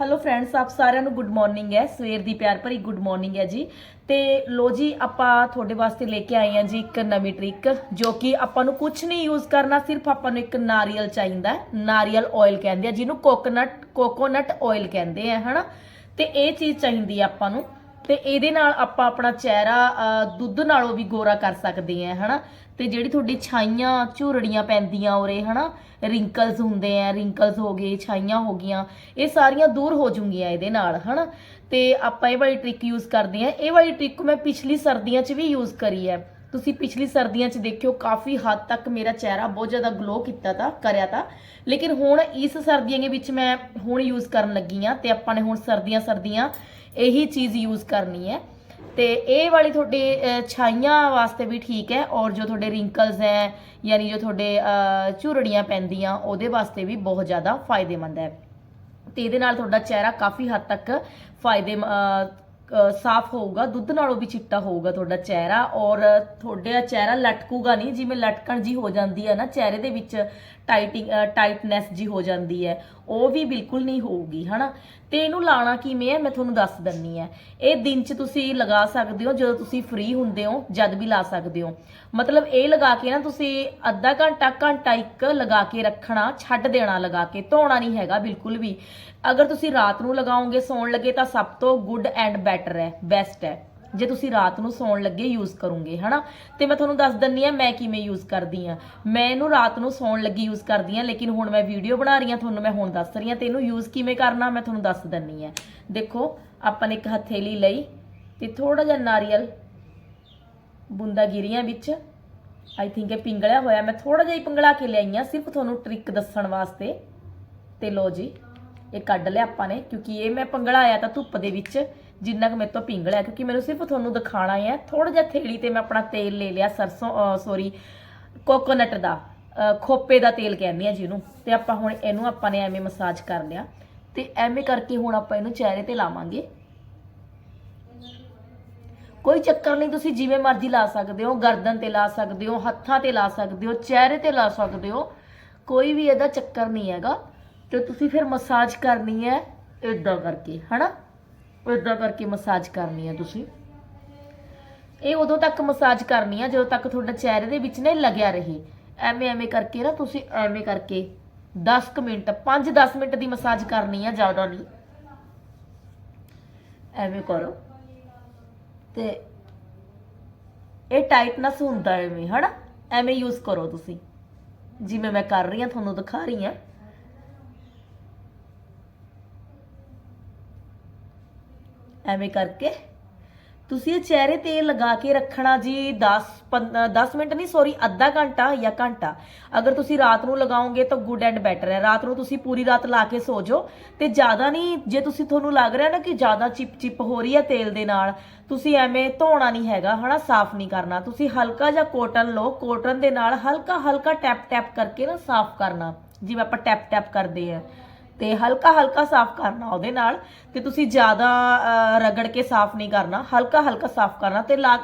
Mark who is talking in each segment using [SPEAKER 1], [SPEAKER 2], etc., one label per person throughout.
[SPEAKER 1] Hello friends ਆਪ ਸਾਰਿਆਂ ਨੂੰ ਗੁੱਡ ਮਾਰਨਿੰਗ ਹੈ। ਸਵੇਰ ਦੀ ਪਿਆਰ ਭਰੀ ਗੁੱਡ ਮਾਰਨਿੰਗ ਹੈ ਜੀ। ਤੇ ਲੋ ਜੀ, ਆਪਾਂ ਤੁਹਾਡੇ ਵਾਸਤੇ ਲੈ ਕੇ ਆਏ ਹਾਂ ਜੀ ਇੱਕ ਨਵੀਂ ਟ੍ਰਿਕ ਜੋ ਕਿ ਆਪਾਂ ਨੂੰ ਕੁਝ ਨਹੀਂ ਯੂਜ਼ ਕਰਨਾ, ਸਿਰਫ ਆਪਾਂ ਨੂੰ ਇੱਕ ਨਾਰੀਅਲ ਚਾਹੀਦਾ ਹੈ। ਨਾਰੀਅਲ ਆਇਲ ਕਹਿੰਦੇ ਆ, ਜਿਹਨੂੰ ਕੋਕੋਨਟ ਕੋਕੋਨਟ ਆਇਲ ਕਹਿੰਦੇ ਆ, ਹਨਾ? ਤੇ ਇਹ ਚੀਜ਼ ਚਾਹੀਦੀ ਆ ਆਪਾਂ ਨੂੰ। ਤੇ ਇਹਦੇ ਨਾਲ ਆਪਾਂ ਆਪਣਾ ਚਿਹਰਾ ਦੁੱਧ ਨਾਲੋਂ ਵੀ ਗੋਰਾ ਕਰ ਸਕਦੇ ਆ, ਹਨਾ? ਤੇ ਜਿਹੜੀ ਤੁਹਾਡੀ ਛਾਈਆਂ ਝੁਰੜੀਆਂ ਪੈਂਦੀਆਂ ਉਰੇ, ਹਨਾ? ਰਿੰਕਲਸ ਹੁੰਦੇ ਆ ਰਿੰਕਲਸ ਹੋ ਗਏ, ਛਾਈਆਂ ਹੋ ਗਈਆਂ, ਇਹ ਸਾਰੀਆਂ ਦੂਰ ਹੋ ਜੂਗੀਆਂ ਇਹਦੇ ਨਾਲ, ਹਨਾ? ਤੇ ਆਪਾਂ ਇਹ ਵਾਲੀ ਟ੍ਰਿਕ ਯੂਜ਼ ਕਰਦੇ ਆ। ਇਹ ਵਾਲੀ ਟ੍ਰਿਕ ਮੈਂ ਪਿਛਲੀ ਸਰਦੀਆਂ 'ਚ ਵੀ ਯੂਜ਼ ਕਰੀ ਹੈ ਤੁਸੀਂ ਪਿਛਲੀ ਸਰਦੀਆਂ 'ਚ ਦੇਖਿਓ, ਕਾਫੀ ਹੱਦ ਤੱਕ ਮੇਰਾ ਚਿਹਰਾ ਬਹੁਤ ਜ਼ਿਆਦਾ ਗਲੋ ਕੀਤਾ ਤਾਂ, ਕਰਿਆ ਤਾਂ। ਲੇਕਿਨ ਹੁਣ ਇਸ ਸਰਦੀਆਂ ਦੇ ਵਿੱਚ ਮੈਂ ਹੁਣ ਯੂਜ਼ ਕਰਨ ਲੱਗੀ ਆ ਤੇ ਆਪਾਂ ਨੇ ਹੁਣ ਸਰਦੀਆਂ ਸਰਦੀਆਂ ਇਹੀ ਚੀਜ਼ ਯੂਜ਼ ਕਰਨੀ ਹੈ ਤੇ ਇਹ ਵਾਲੀ ਤੁਹਾਡੀ ਛਾਈਆਂ ਵਾਸਤੇ ਵੀ ਠੀਕ ਹੈ ਔਰ ਜੋ ਤੁਹਾਡੇ ਰਿੰਕਲਸ ਹੈ ਯਾਨੀ ਜੋ ਤੁਹਾਡੇ ਅਹ, ਝੁਰੜੀਆਂ ਪੈਂਦੀਆਂ ਉਹਦੇ ਵਾਸਤੇ ਵੀ ਬਹੁਤ ਜ਼ਿਆਦਾ ਫਾਇਦੇਮੰਦ ਹੈ। ਤੇ ਇਹਦੇ ਨਾਲ ਤੁਹਾਡਾ ਚਿਹਰਾ ਕਾਫੀ ਹੱਦ ਤੱਕ ਫਾਇਦੇ ਸਾਫ਼ ਹੋਊਗਾ ਦੁੱਧ ਨਾਲੋਂ ਵੀ ਚਿੱਟਾ ਹੋਊਗਾ ਤੁਹਾਡਾ ਚਿਹਰਾ ਔਰ ਤੁਹਾਡਾ ਚਿਹਰਾ ਲਟਕੂਗਾ ਨਹੀਂ ਜਿਵੇਂ ਲਟਕਣ ਜੀ ਹੋ ਜਾਂਦੀ ਹੈ ਨਾ ਚਿਹਰੇ ਦੇ ਵਿੱਚ ਟਾਈਟਿੰਗ ਟਾਈਟਨੈਸ ਜੀ ਹੋ ਜਾਂਦੀ ਹੈ। ਉਹ ਵੀ ਬਿਲਕੁਲ ਨਹੀਂ ਹੋਊਗੀ, ਹਨਾ? ਤੇ ਇਹਨੂੰ ਲਾਣਾ ਕਿਵੇਂ ਹੈ? ਮੈਂ ਤੁਹਾਨੂੰ ਦੱਸ ਦਿੰਨੀ ਹੈ। ਇਹ ਦਿਨ 'ਚ ਤੁਸੀਂ ਲਗਾ ਸਕਦੇ ਹੋ, ਜਦੋਂ ਤੁਸੀਂ ਫ੍ਰੀ ਹੁੰਦੇ ਹੋ, ਜਦ ਵੀ ਲਾ ਸਕਦੇ ਹੋ। ਮਤਲਬ ਇਹ ਲਗਾ ਕੇ ਨਾ ਤੁਸੀਂ ਅੱਧਾ ਘੰਟਾ ਘੰਟਾ ਇੱਕ ਲਗਾ ਕੇ ਰੱਖਣਾ, ਛੱਡ ਦੇਣਾ ਲਗਾ ਕੇ, ਧੋਣਾ ਨਹੀਂ ਹੈਗਾ ਬਿਲਕੁਲ ਵੀ। ਅਗਰ ਤੁਸੀਂ ਰਾਤ ਨੂੰ ਲਗਾਓਗੇ, ਸੌਣ ਲੱਗੇ ਤਾਂ ਸਭ ਤੋਂ ਗੁੱਡ ਐਂਡ ਬੈਟਰ ਹੈ ਬੈਸਟ ਹੈ। ਜੇ ਤੁਸੀਂ ਰਾਤ ਨੂੰ ਸੌਣ ਲੱਗੇ ਯੂਜ਼ ਕਰੋਗੇ, ਹਨਾ? ਤੇ ਮੈਂ ਤੁਹਾਨੂੰ ਦੱਸ ਦਿੰਨੀ ਆ ਮੈਂ ਕਿਵੇਂ ਯੂਜ਼ ਕਰਦੀ ਆ ਮੈਂ ਇਹਨੂੰ ਰਾਤ ਨੂੰ ਸੌਣ ਲੱਗੀ ਯੂਜ਼ ਕਰਦੀ ਆ ਲੇਕਿਨ ਹੁਣ ਮੈਂ ਵੀਡੀਓ ਬਣਾ ਰਹੀ ਆ ਤੁਹਾਨੂੰ ਮੈਂ ਹੁਣ ਦੱਸ ਰਹੀ ਆ ਤੇ ਇਹਨੂੰ ਯੂਜ਼ ਕਿਵੇਂ ਕਰਨਾ ਮੈਂ ਤੁਹਾਨੂੰ ਦੱਸ ਦਿੰਨੀ ਆ ਦੇਖੋ, ਆਪਾਂ ਨੇ ਇੱਕ ਹਥੇਲੀ ਲਈ ਤੇ ਥੋੜਾ ਜਿਹਾ ਨਾਰੀਅਲ ਬੁੰਦਾਗਿਰੀਆਂ ਵਿੱਚ ਆਈ ਥਿੰਕ ਇਹ ਪਿੰਗਲਿਆ ਹੋਇਆ। ਮੈਂ ਥੋੜਾ ਜਿਹਾ ਹੀ ਪਿੰਗਲਾ ਕੇ ਲਿਆਈ ਆ ਸਿਰਫ ਤੁਹਾਨੂੰ ਟ੍ਰਿਕ ਦੱਸਣ ਵਾਸਤੇ। ਤੇ ਲੋ ਜੀ, ਇਹ ਕੱਢ ਲਿਆ ਆਪਾਂ ਨੇ, ਕਿਉਂਕਿ ਇਹ ਮੈਂ ਪੰਗੜਾਇਆ ਤਾਂ ਧੁੱਪ ਦੇ ਵਿੱਚ। ਜਿੰਨਾ ਕੁ ਮੇਰੇ ਤੋਂ ਪਿੰਗਲਿਆ ਕਿਉਂਕਿ ਮੈਨੂੰ ਸਿਰਫ ਤੁਹਾਨੂੰ ਦਿਖਾਣਾ ਹੈ ਥੋੜਾ ਜਿਹਾ ਥੇਲੀ ਤੇ ਮੈਂ ਆਪਣਾ ਤੇਲ ਲੈ ਲਿਆ, ਸਰਸੋਂ ਸੌਰੀ ਕੋਕੋਨਟ ਦਾ ਖੋਪੇ ਦਾ ਤੇਲ ਕਹਿੰਦੇ ਆ ਜਿਹਨੂੰ। ਤੇ ਆਪਾਂ ਹੁਣ ਇਹਨੂੰ ਆਪਾਂ ਨੇ ਐਵੇਂ ਮਸਾਜ ਕਰ ਲਿਆ। ਤੇ ਐਵੇਂ ਕਰਕੇ ਹੁਣ ਆਪਾਂ ਇਹਨੂੰ ਚਿਹਰੇ ਤੇ ਲਾਵਾਂਗੇ। ਕੋਈ ਚੱਕਰ ਨਹੀਂ, ਤੁਸੀਂ ਜਿਵੇਂ ਮਰਜ਼ੀ ਲਾ ਸਕਦੇ ਹੋ, ਗਰਦਨ ਤੇ ਲਾ ਸਕਦੇ ਹੋ, ਹੱਥਾਂ ਤੇ ਲਾ ਸਕਦੇ ਹੋ, ਚਿਹਰੇ ਤੇ ਲਾ ਸਕਦੇ ਹੋ। ਕੋਈ ਵੀ ਇਹਦਾ ਚੱਕਰ ਨਹੀਂ ਹੈਗਾ। ਤੇ ਤੁਸੀਂ ਫਿਰ ਮਸਾਜ ਕਰਨੀ ਹੈ ਇਦਾਂ ਕਰਕੇ, ਹਨਾ? ਇਦਾਂ ਕਰਕੇ ਮਸਾਜ ਕਰਨੀ ਹੈ ਤੁਸੀਂ। ਇਹ ਉਦੋਂ ਤੱਕ ਮਸਾਜ ਕਰਨੀ ਹੈ ਜਦੋਂ ਤੱਕ ਤੁਹਾਡਾ ਚਿਹਰੇ ਦੇ ਵਿੱਚ ਨਾ ਇਹ ਲੱਗਿਆ ਰਹੇ। ਐਵੇਂ ਐਵੇਂ ਕਰਕੇ ਨਾ ਤੁਸੀਂ ਐਵੇਂ ਕਰਕੇ 10 ਕੁ ਮਿੰਟ 5-10 ਮਿੰਟ ਦੀ ਮਸਾਜ ਕਰਨੀ ਆ ਜ਼ਿਆਦਾ ਨਹੀਂ। ਐਵੇਂ ਕਰੋ। ਤੇ ਇਹ ਟਾਈਟਨੈਸ ਹੁੰਦਾ ਹੈ ਐਵੇਂ, ਹਨਾ? ਐਵੇਂ ਯੂਜ਼ ਕਰੋ ਤੁਸੀਂ। ਜਿਵੇਂ ਮੈਂ ਕਰ ਰਹੀ ਹਾਂ ਤੁਹਾਨੂੰ ਦਿਖਾ ਰਹੀ ਹਾਂ ਐਵੇਂ ਕਰਕੇ। ਤੁਸੀਂ ਇਹ ਚਿਹਰੇ ਤੇ ਲਗਾ ਕੇ ਰੱਖਣਾ ਜੀ 10 10 ਮਿੰਟ ਨਹੀਂ ਸੌਰੀ ਅੱਧਾ ਘੰਟਾ ਜਾਂ ਘੰਟਾ। ਅਗਰ ਤੁਸੀਂ ਰਾਤ ਨੂੰ ਲਗਾਓਗੇ ਤਾਂ ਗੁੱਡ ਐਂਡ ਬੈਟਰ ਹੈ। ਰਾਤ ਨੂੰ ਤੁਸੀਂ ਪੂਰੀ ਰਾਤ ਲਾ ਕੇ ਸੋ ਜਾਓ। ਤੇ ਜ਼ਿਆਦਾ ਨਹੀਂ, ਜੇ ਤੁਸੀਂ ਤੁਹਾਨੂੰ ਲੱਗ ਰਿਹਾ ਨਾ ਕਿ ਜ਼ਿਆਦਾ ਚਿਪ ਚਿਪ ਹੋ ਰਹੀ ਹੈ ਤੇਲ ਦੇ ਨਾਲ, ਤੁਸੀਂ ਐਵੇਂ ਧੋਣਾ ਨਹੀਂ ਹੈਗਾ, ਹਨਾ, ਸਾਫ਼ ਨਹੀਂ ਕਰਨਾ। ਤੁਸੀਂ ਹਲਕਾ ਜਿਹਾ ਕੋਟਨ ਲਓ ਕੋਟਨ ਦੇ ਨਾਲ ਹਲਕਾ ਹਲਕਾ ਟੈਪ ਟੈਪ ਕਰਕੇ ਨਾ ਸਾਫ਼ ਕਰਨਾ। ਜਿਵੇਂ ਆਪਾਂ ਟੈਪ ਟੈਪ ਕਰਦੇ ਆ। ਤੇ ਹਲਕਾ ਹਲਕਾ ਸਾਫ਼ ਕਰਨਾ ਉਹਦੇ ਨਾਲ ਤੇ ਤੁਸੀਂ ਜ਼ਿਆਦਾ ਰਗੜ ਕੇ ਸਾਫ਼ ਨਹੀਂ ਕਰਨਾ, ਹਲਕਾ ਹਲਕਾ ਸਾਫ਼ ਕਰਨਾ ਤੇ ਲਾ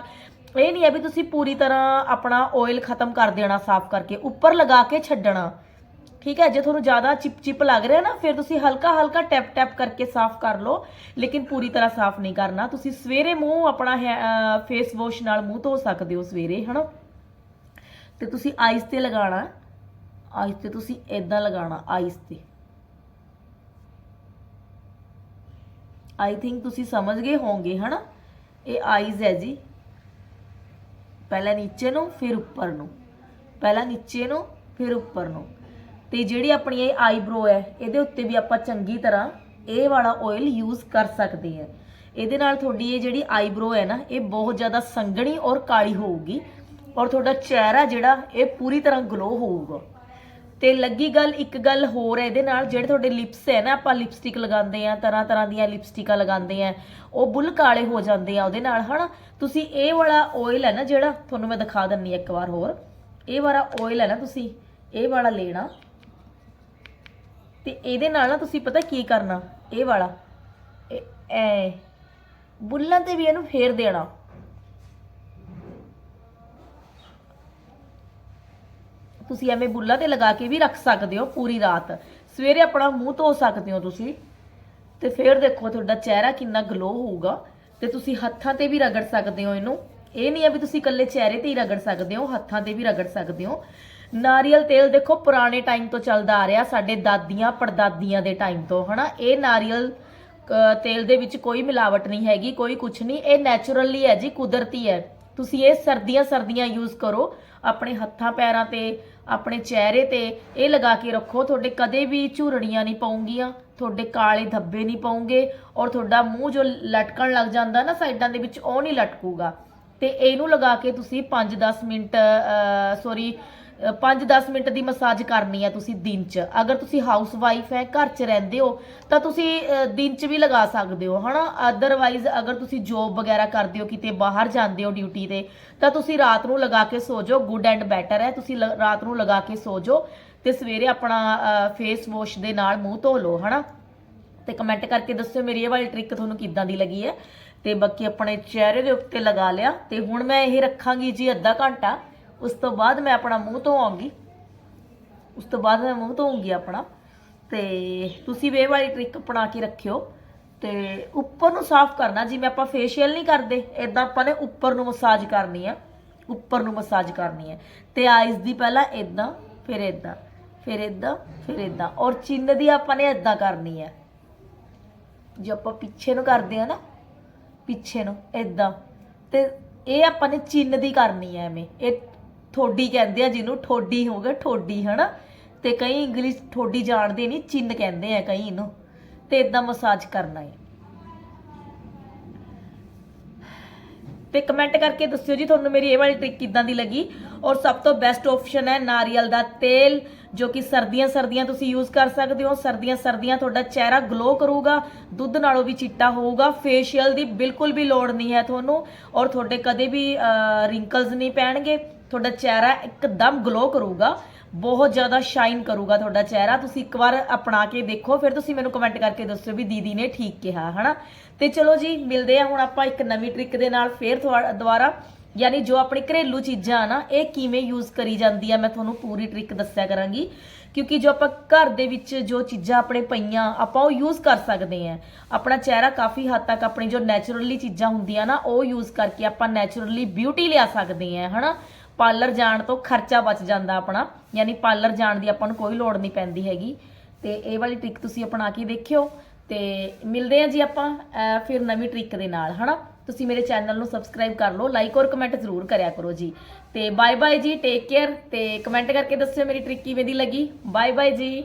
[SPEAKER 1] ਇਹ ਨਹੀਂ ਹੈ ਵੀ ਤੁਸੀਂ ਪੂਰੀ ਤਰ੍ਹਾਂ ਆਪਣਾ ਆਇਲ ਖਤਮ ਕਰ ਦੇਣਾ ਸਾਫ਼ ਕਰਕੇ, ਉੱਪਰ ਲਗਾ ਕੇ ਛੱਡਣਾ। ਠੀਕ ਹੈ, ਜੇ ਤੁਹਾਨੂੰ ਜ਼ਿਆਦਾ ਚਿਪ ਚਿਪ ਲੱਗ ਰਿਹਾ ਨਾ, ਫਿਰ ਤੁਸੀਂ ਹਲਕਾ ਹਲਕਾ ਟੈਪ ਟੈਪ ਕਰਕੇ ਸਾਫ਼ ਕਰ ਲਓ, ਲੇਕਿਨ ਪੂਰੀ ਤਰ੍ਹਾਂ ਸਾਫ਼ ਨਹੀਂ ਕਰਨਾ। ਤੁਸੀਂ ਸਵੇਰੇ ਮੂੰਹ ਆਪਣਾ ਫੇਸ ਵਾਸ਼ ਨਾਲ ਮੂੰਹ ਧੋ ਸਕਦੇ ਹੋ ਸਵੇਰੇ, ਹਨਾ? ਤੇ ਤੁਸੀਂ ਆਈਸ ਤੇ ਲਗਾਉਣਾ ਆਈਸ ਤੇ ਤੁਸੀਂ ਇਦਾਂ ਲਗਾਉਣਾ ਆਈਸ ਤੇ। ਆਈ ਥਿੰਕ ਤੁਸੀਂ ਸਮਝ ਗਏ ਹੋਵੋਗੇ, ਹਨਾ? ਇਹ ਆਈਜ਼ ਹੈ ਜੀ। ਪਹਿਲਾਂ ਨੀਚੇ ਨੂੰ, ਫਿਰ ਉੱਪਰ ਨੂੰ। ਪਹਿਲਾਂ ਨੀਚੇ ਨੂੰ, ਫਿਰ ਉੱਪਰ ਨੂੰ। ਤੇ ਜਿਹੜੀ ਆਪਣੀ ਇਹ ਆਈਬ੍ਰੋ ਹੈ, ਇਹਦੇ ਉੱਤੇ ਵੀ ਆਪਾਂ ਚੰਗੀ ਤਰ੍ਹਾਂ ਇਹ ਵਾਲਾ ਆਇਲ ਯੂਜ਼ ਕਰ ਸਕਦੇ ਆ ਇਹਦੇ ਨਾਲ ਤੁਹਾਡੀ ਇਹ ਜਿਹੜੀ ਆਈਬ੍ਰੋ ਹੈ ਨਾ, ਇਹ ਬਹੁਤ ਜ਼ਿਆਦਾ ਸੰਘਣੀ ਔਰ ਕਾਲੀ ਹੋਊਗੀ। ਔਰ ਤੁਹਾਡਾ ਚਿਹਰਾ ਜਿਹੜਾ, ਇਹ ਪੂਰੀ ਤਰ੍ਹਾਂ ਗਲੋ ਹੋਊਗਾ। ਤੇ ਲੱਗੀ ਗੱਲ ਇੱਕ ਗੱਲ ਹੋਰ ਹੈ ਇਹਦੇ ਨਾਲ, ਜਿਹੜੇ ਤੁਹਾਡੇ ਲਿਪਸ ਹੈ ਨਾ, ਆਪਾਂ ਲਿਪਸਟਿਕ ਲਗਾਉਂਦੇ ਆ ਤਰ੍ਹਾਂ ਤਰ੍ਹਾਂ ਦੀਆਂ ਲਿਪਸਟਿਕਾਂ ਲਗਾਉਂਦੇ ਆ ਉਹ ਬੁੱਲ ਕਾਲੇ ਹੋ ਜਾਂਦੇ ਆ ਉਹਦੇ ਨਾਲ, ਹਨਾ? ਤੁਸੀਂ ਇਹ ਵਾਲਾ ਆਇਲ ਹੈ ਨਾ ਜਿਹੜਾ, ਤੁਹਾਨੂੰ ਮੈਂ ਦਿਖਾ ਦਿੰਨੀ ਆ ਇੱਕ ਵਾਰ ਹੋਰ, ਇਹ ਵਾਲਾ ਆਇਲ ਹੈ ਨਾ ਤੁਸੀਂ, ਇਹ ਵਾਲਾ ਲੈਣਾ, ਤੇ ਇਹਦੇ ਨਾਲ ਨਾ ਤੁਸੀਂ ਪਤਾ ਕੀ ਕਰਨਾ, ਇਹ ਵਾਲਾ, ਇਹ, ਐ, ਬੁੱਲਾਂ ਤੇ ਵੀ ਇਹਨੂੰ ਫੇਰ ਦੇਣਾ। ਤੁਸੀਂ ਐਵੇਂ ਬੁੱਲਾਂ ਤੇ ਲਗਾ ਕੇ ਵੀ ਰੱਖ ਸਕਦੇ ਹੋ ਪੂਰੀ ਰਾਤ। ਸਵੇਰੇ ਆਪਣਾ ਮੂੰਹ ਧੋ ਸਕਦੇ ਹੋ ਤੁਸੀਂ। ਤੇ ਫਿਰ ਦੇਖੋ ਤੁਹਾਡਾ ਚਿਹਰਾ ਕਿੰਨਾ ਗਲੋ ਹੋਊਗਾ। ਤੇ ਤੁਸੀਂ ਹੱਥਾਂ ਤੇ ਵੀ ਰਗੜ ਸਕਦੇ ਹੋ ਇਹਨੂੰ। ਇਹ ਨਹੀਂ ਹੈ ਵੀ ਤੁਸੀਂ ਇਕੱਲੇ ਚਿਹਰੇ ਤੇ ਹੀ ਰਗੜ ਸਕਦੇ ਹੋ, ਹੱਥਾਂ ਤੇ ਵੀ ਰਗੜ ਸਕਦੇ ਹੋ। ਨਾਰੀਅਲ ਤੇਲ ਦੇਖੋ ਪੁਰਾਣੇ ਟਾਈਮ ਤੋਂ ਚੱਲਦਾ ਆ ਰਿਹਾ, ਸਾਡੇ ਦਾਦੀਆਂ, ਪੜਦਾਦੀਆਂ ਦੇ ਟਾਈਮ ਤੋਂ, ਹਨਾ? ਇਹ ਨਾਰੀਅਲ ਤੇਲ ਦੇ ਵਿੱਚ ਕੋਈ ਮਿਲਾਵਟ ਨਹੀਂ ਹੈਗੀ, ਕੋਈ ਕੁਝ ਨਹੀਂ। ਇਹ ਨੈਚੁਰਲੀ ਹੈ ਜੀ, ਕੁਦਰਤੀ ਹੈ। ਤੁਸੀਂ ਇਹ ਸਰਦੀਆਂ ਸਰਦੀਆਂ ਯੂਜ਼ ਕਰੋ, ਆਪਣੇ ਹੱਥਾਂ ਪੈਰਾਂ ਤੇ, ਆਪਣੇ ਚਿਹਰੇ ਤੇ, ਇਹ ਲਗਾ ਕੇ ਰੱਖੋ, ਤੁਹਾਡੇ ਕਦੇ ਵੀ ਝੁਰੜੀਆਂ ਨਹੀਂ ਪਾਉਂਗੀਆਂ ਤੁਹਾਡੇ ਕਾਲੇ ਧੱਬੇ ਨਹੀਂ ਪਾਉਂਗੇ ਔਰ ਤੁਹਾਡਾ ਮੂੰਹ ਜੋ ਲਟਕਣ ਲੱਗ ਜਾਂਦਾ ਨਾ ਸਾਈਡਾਂ ਦੇ ਵਿੱਚ, ਉਹ ਨਹੀਂ ਲਟਕੂਗਾ। ਤੇ ਇਹਨੂੰ ਲਗਾ ਕੇ ਤੁਸੀਂ 5-10 ਮਿੰਟ ਸੌਰੀ 5-10 ਮਿੰਟ ਦੀ ਮਸਾਜ ਕਰਨੀ ਹੈ ਤੁਸੀਂ ਦਿਨ 'ਚ। ਅਗਰ ਤੁਸੀਂ ਹਾਊਸ ਵਾਈਫ ਹੈ, ਘਰ 'ਚ ਰਹਿੰਦੇ ਹੋ, ਤਾਂ ਤੁਸੀਂ ਦਿਨ 'ਚ ਵੀ ਲਗਾ ਸਕਦੇ ਹੋ, ਹਨਾ? ਅਦਰਵਾਈਜ਼ ਅਗਰ ਤੁਸੀਂ ਜੋਬ ਵਗੈਰਾ ਕਰਦੇ ਹੋ, ਕਿਤੇ ਬਾਹਰ ਜਾਂਦੇ ਹੋ ਡਿਊਟੀ ਤੇ, ਤਾਂ ਤੁਸੀਂ ਰਾਤ ਨੂੰ ਲਗਾ ਕੇ ਸੋ ਜਾਓ। ਗੁੱਡ ਐਂਡ ਬੈਟਰ ਹੈ, ਤੁਸੀਂ ਰਾਤ ਨੂੰ ਲਗਾ ਕੇ ਸੋ ਜਾਓ ਤੇ ਸਵੇਰੇ ਆਪਣਾ ਫੇਸ ਵਾਸ਼ ਦੇ ਨਾਲ ਮੂੰਹ ਧੋ ਲਓ, ਹਨਾ? ਤੇ ਕਮੈਂਟ ਕਰਕੇ ਦੱਸਿਓ ਮੇਰੀ ਇਹ ਵਾਲੀ ਟ੍ਰਿਕ ਤੁਹਾਨੂੰ ਕਿੱਦਾਂ ਦੀ ਲੱਗੀ ਹੈ। ਤੇ ਬਾਕੀ ਆਪਣੇ ਚਿਹਰੇ ਦੇ ਉੱਤੇ ਲਗਾ ਲਿਆ। ਤੇ ਹੁਣ ਮੈਂ ਇਹ ਰੱਖਾਂਗੀ ਜੀ ਅੱਧਾ ਘੰਟਾ। ਉਸ ਤੋਂ ਬਾਅਦ ਮੈਂ ਆਪਣਾ ਮੂੰਹ ਧੋਵਾਂਗੀ। ਉਸ ਤੋਂ ਬਾਅਦ ਮੈਂ ਮੂੰਹ ਧੋਉਂਗੀ ਆਪਣਾ। ਤੇ ਤੁਸੀਂ ਵੀ ਇਹ ਵਾਲੀ ਟ੍ਰਿਕ ਅਪਣਾ ਕੇ ਰੱਖਿਓ। ਤੇ ਉੱਪਰ ਨੂੰ ਸਾਫ਼ ਕਰਨਾ, ਜਿਵੇਂ ਆਪਾਂ ਫੇਸ਼ੀਅਲ ਨਹੀਂ ਕਰਦੇ ਇਦਾਂ ਆਪਾਂ ਨੇ ਉੱਪਰ ਨੂੰ ਮਸਾਜ ਕਰਨੀ ਆ। ਉੱਪਰ ਨੂੰ ਮਸਾਜ ਕਰਨੀ ਹੈ ਤੇ ਆਈਜ਼ ਦੀ ਪਹਿਲਾਂ ਇਦਾਂ ਫਿਰ ਇਦਾਂ ਫਿਰ ਇਦਾਂ ਫਿਰ ਇਦਾਂ ਔਰ ਚਿੰਨ ਦੀ ਆਪਾਂ ਨੇ ਇਦਾਂ ਕਰਨੀ ਹੈ ਜੇ ਆਪਾਂ ਪਿੱਛੇ ਨੂੰ ਕਰਦੇ ਆ ਨਾ, ਪਿੱਛੇ ਨੂੰ ਇਦਾਂ ਤੇ ਇਹ ਆਪਾਂ ਨੇ ਚਿੰਨ ਦੀ ਕਰਨੀ ਹੈ ਐਵੇਂ। ਇਹ ਠੋਡੀ ਕਹਿੰਦੇ ਆ ਜਿਹਨੂੰ, ਠੋਡੀ ਹੋ ਗਿਆ ਠੋਡੀ, ਹਨਾ? ਤੇ ਕਈ ਇੰਗਲਿਸ਼ ਠੋਡੀ ਜਾਣਦੇ ਨਹੀਂ ਚਿੰਨ ਕਹਿੰਦੇ ਆ ਕਈ ਇਹਨੂੰ। ਤੇ ਇਦਾਂ ਮਸਾਜ ਕਰਨਾ ਹੈ ਤੇ ਕਮੈਂਟ ਕਰਕੇ ਦੱਸਿਓ ਜੀ, ਤੁਹਾਨੂੰ ਮੇਰੀ ਇਹ ਵਾਲੀ ਟ੍ਰਿਕ ਕਿੱਦਾਂ ਦੀ ਲੱਗੀ? ਔਰ ਸਭ ਤੋਂ ਬੈਸਟ ਆਪਸ਼ਨ ਹੈ ਨਾਰੀਅਲ ਦਾ ਤੇਲ, ਜੋ ਕਿ ਸਰਦੀਆਂ ਸਰਦੀਆਂ ਤੁਸੀਂ ਯੂਜ਼ ਕਰ ਸਕਦੇ ਹੋ। ਸਰਦੀਆਂ ਸਰਦੀਆਂ ਤੁਹਾਡਾ ਚਿਹਰਾ ਗਲੋ ਕਰੂਗਾ, ਦੁੱਧ ਨਾਲੋਂ ਵੀ ਚਿੱਟਾ ਹੋਊਗਾ ਫੇਸ਼ੀਅਲ ਦੀ ਬਿਲਕੁਲ ਵੀ ਲੋੜ ਨਹੀਂ ਹੈ ਤੁਹਾਨੂੰ। ਔਰ ਤੁਹਾਡੇ ਕਦੇ ਵੀ ਰਿੰਕਲਸ ਨਹੀਂ ਪੈਣਗੇ। ਤੁਹਾਡਾ ਚਿਹਰਾ ਇੱਕਦਮ ਗਲੋ ਕਰੂਗਾ, ਬਹੁਤ ਜ਼ਿਆਦਾ ਸ਼ਾਈਨ ਕਰੂਗਾ ਤੁਹਾਡਾ ਚਿਹਰਾ। ਤੁਸੀਂ ਇੱਕ ਵਾਰ ਅਪਣਾ ਕੇ ਦੇਖੋ, ਫਿਰ ਤੁਸੀਂ ਮੈਨੂੰ ਕਮੈਂਟ ਕਰਕੇ ਦੱਸਿਓ ਵੀ ਦੀਦੀ ਨੇ ਠੀਕ ਕਿਹਾ, ਹਨਾ? ਤੇ ਚਲੋ ਜੀ, ਮਿਲਦੇ ਆ ਹੁਣ ਆਪਾਂ ਇੱਕ ਨਵੀਂ ਟ੍ਰਿਕ ਦੇ ਨਾਲ, ਫੇਰ ਦੁਬਾਰਾ। ਯਾਨੀ ਜੋ ਆਪਣੀ ਘਰੇਲੂ ਚੀਜ਼ਾਂ ਆ ਨਾ, ਇਹ ਕਿਵੇਂ ਯੂਜ਼ ਕਰੀ ਜਾਂਦੀ ਆ, ਮੈਂ ਤੁਹਾਨੂੰ ਪੂਰੀ ਟ੍ਰਿਕ ਦੱਸਿਆ ਕਰਾਂਗੀ। ਕਿਉਂਕਿ ਜੋ ਆਪਾਂ ਘਰ ਦੇ ਵਿੱਚ ਜੋ ਚੀਜ਼ਾਂ ਆਪਣੇ ਪਈਆਂ, ਆਪਾਂ ਉਹ ਯੂਜ਼ ਕਰ ਸਕਦੇ ਆ ਆਪਣਾ ਚਿਹਰਾ ਕਾਫੀ ਹੱਦ ਤੱਕ ਆਪਣੀ ਜੋ ਨੈਚੁਰਲੀ ਚੀਜ਼ਾਂ ਹੁੰਦੀਆਂ ਨਾ, ਉਹ ਯੂਜ਼ ਕਰਕੇ ਆਪਾਂ ਨੈਚੁਰਲੀ ਬਿਊਟੀ ਲਿਆ ਸਕਦੇ ਆ ਹਨਾ? ਪਾਰਲਰ ਜਾਣ ਤੋਂ ਖਰਚਾ ਬਚ ਜਾਂਦਾ ਆਪਣਾ, ਯਾਨੀ ਪਾਰਲਰ ਜਾਣ ਦੀ ਆਪਾਂ ਨੂੰ ਕੋਈ ਲੋੜ ਨਹੀਂ ਪੈਂਦੀ ਹੈਗੀ। ਤੇ ਇਹ ਵਾਲੀ ਟ੍ਰਿਕ ਤੁਸੀਂ ਅਪਣਾ ਕੇ ਦੇਖਿਓ? ਤੇ ਮਿਲਦੇ ਆ ਜੀ ਆਪਾਂ ਫਿਰ ਨਵੀਂ ਟ੍ਰਿਕ ਦੇ ਨਾਲ, ਹਨਾ? ਤੁਸੀਂ ਮੇਰੇ ਚੈਨਲ ਨੂੰ ਸਬਸਕ੍ਰਾਈਬ ਕਰ ਲਓ ਲਾਈਕ ਔਰ ਕਮੈਂਟ ਜ਼ਰੂਰ ਕਰਿਆ ਕਰੋ ਜੀ। ਤੇ ਬਾਏ ਬਾਏ ਜੀ ਟੇਕ ਕੇਅਰ ਤੇ ਕਮੈਂਟ ਕਰਕੇ ਦੱਸਿਓ ਮੇਰੀ ਟ੍ਰਿਕ ਕਿਵੇਂ ਦੀ ਲੱਗੀ। ਬਾਏ ਬਾਏ ਜੀ।